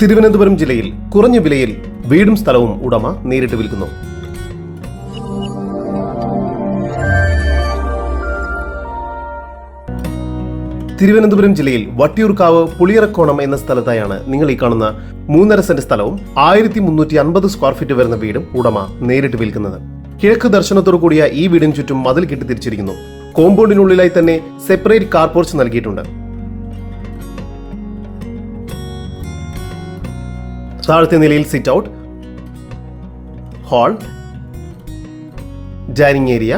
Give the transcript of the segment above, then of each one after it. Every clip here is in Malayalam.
തിരുവനന്തപുരം ജില്ലയിൽ കുറഞ്ഞ വിലയിൽ വീടും സ്ഥലവും ഉടമ നേരിട്ട് വിൽക്കുന്നു. തിരുവനന്തപുരം ജില്ലയിൽ വട്ടിയൂർക്കാവ് പുളിയറക്കോണം എന്ന സ്ഥലത്തായാണ് നിങ്ങൾ ഈ കാണുന്ന മൂന്നര സെന്റ് സ്ഥലവും ആയിരത്തി മുന്നൂറ്റി അൻപത് സ്ക്വയർ ഫീറ്റ് വരുന്ന വീടും ഉടമ നേരിട്ട് വിൽക്കുന്നത്. കിഴക്ക് ദർശനത്തോടു കൂടിയ ഈ വീടിന് ചുറ്റും മതിൽ കെട്ടി തിരിച്ചിരിക്കുന്നു. കോമ്പൗണ്ടിനുള്ളിലായി തന്നെ സെപ്പറേറ്റ് കാർ പോർച്ച് നൽകിയിട്ടുണ്ട്. താഴത്തെ നിലയിൽ sit out hall dining area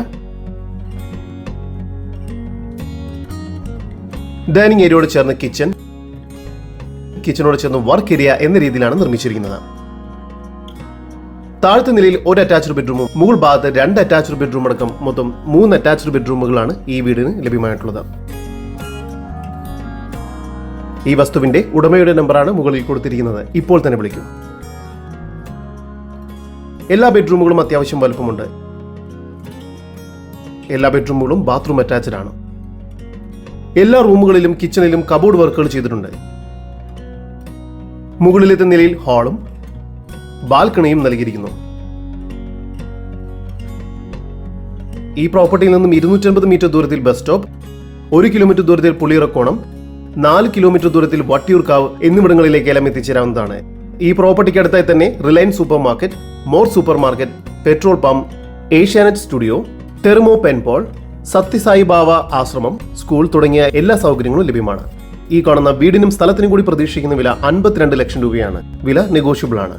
dining ഏരിയയോട് ചേർന്ന് കിച്ചൺ കിച്ചണോട് ചേർന്ന് വർക്ക് ഏരിയ എന്ന രീതിയിലാണ് നിർമ്മിച്ചിരിക്കുന്നത്. താഴത്തെ നിലയിൽ ഒരു അറ്റാച്ച്ഡ് ബെഡ്റൂമും മുകൾ ഭാഗത്ത് രണ്ട് അറ്റാച്ച്ഡ് ബെഡ്റൂം അടക്കം മൊത്തം മൂന്ന് അറ്റാച്ച്ഡ് ബെഡ്റൂമുകളാണ് ഈ വീടിന് ലഭ്യമായിട്ടുള്ളത്. ഈ വസ്തുവിന്റെ ഉടമയുടെ നമ്പറാണ് മുകളിൽ കൊടുത്തിരിക്കുന്നത്. ഇപ്പോൾ തന്നെ വിളിക്കും. എല്ലാ ബെഡ്റൂമുകളും അത്യാവശ്യം വലുപ്പമുണ്ട്. എല്ലാ ബെഡ്റൂമുകളും ബാത്റൂം അറ്റാച്ച്ഡ് ആണ്. എല്ലാ റൂമുകളിലും കിച്ചണിലും കബോർഡ് വർക്കുകൾ ചെയ്തിട്ടുണ്ട്. മുകളിലത്തെ നിലയിൽ ഹാളും ബാൽക്കണിയും നൽകിയിരിക്കുന്നു. ഈ പ്രോപ്പർട്ടിയിൽ നിന്നും ഇരുന്നൂറ്റമ്പത് മീറ്റർ ദൂരത്തിൽ ബസ് സ്റ്റോപ്പ് ഒരു കിലോമീറ്റർ ദൂരത്തിൽ പുളിയിറക്കോണം നാല് കിലോമീറ്റർ ദൂരത്തിൽ വട്ടിയൂർക്കാവ് എന്നിവിടങ്ങളിലേക്ക് എന്നിവിടങ്ങളിലേക്കെല്ലാം എത്തിച്ചേരാവുന്നതാണ് ഈ പ്രോപ്പർട്ടിക്ക് അടുത്തായി തന്നെ Reliance super market more super market petrol pump Asianet studio Terumo Penpol Sathya Sai ആശ്രമം സ്കൂൾ തുടങ്ങിയ എല്ലാ സൗകര്യങ്ങളും ലഭ്യമാണ്. ഈ കാണുന്ന വീടിനും സ്ഥലത്തിനും കൂടി പ്രതീക്ഷിക്കുന്ന വില അൻപത്തിരണ്ട് ലക്ഷം രൂപയാണ്. വില നെഗോഷ്യബിൾ ആണ്.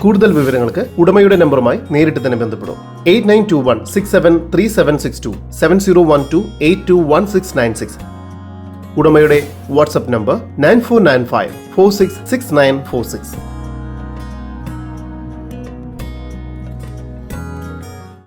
കൂടുതൽ വിവരങ്ങൾക്ക് ഉടമയുടെ നമ്പറുമായി നേരിട്ട് തന്നെ ബന്ധപ്പെടും. Eight nine two one six seven three seven six two seven zero one two eight two one six nine six. ഉടമയുടെ WhatsApp number nine four nine five four six six nine four six.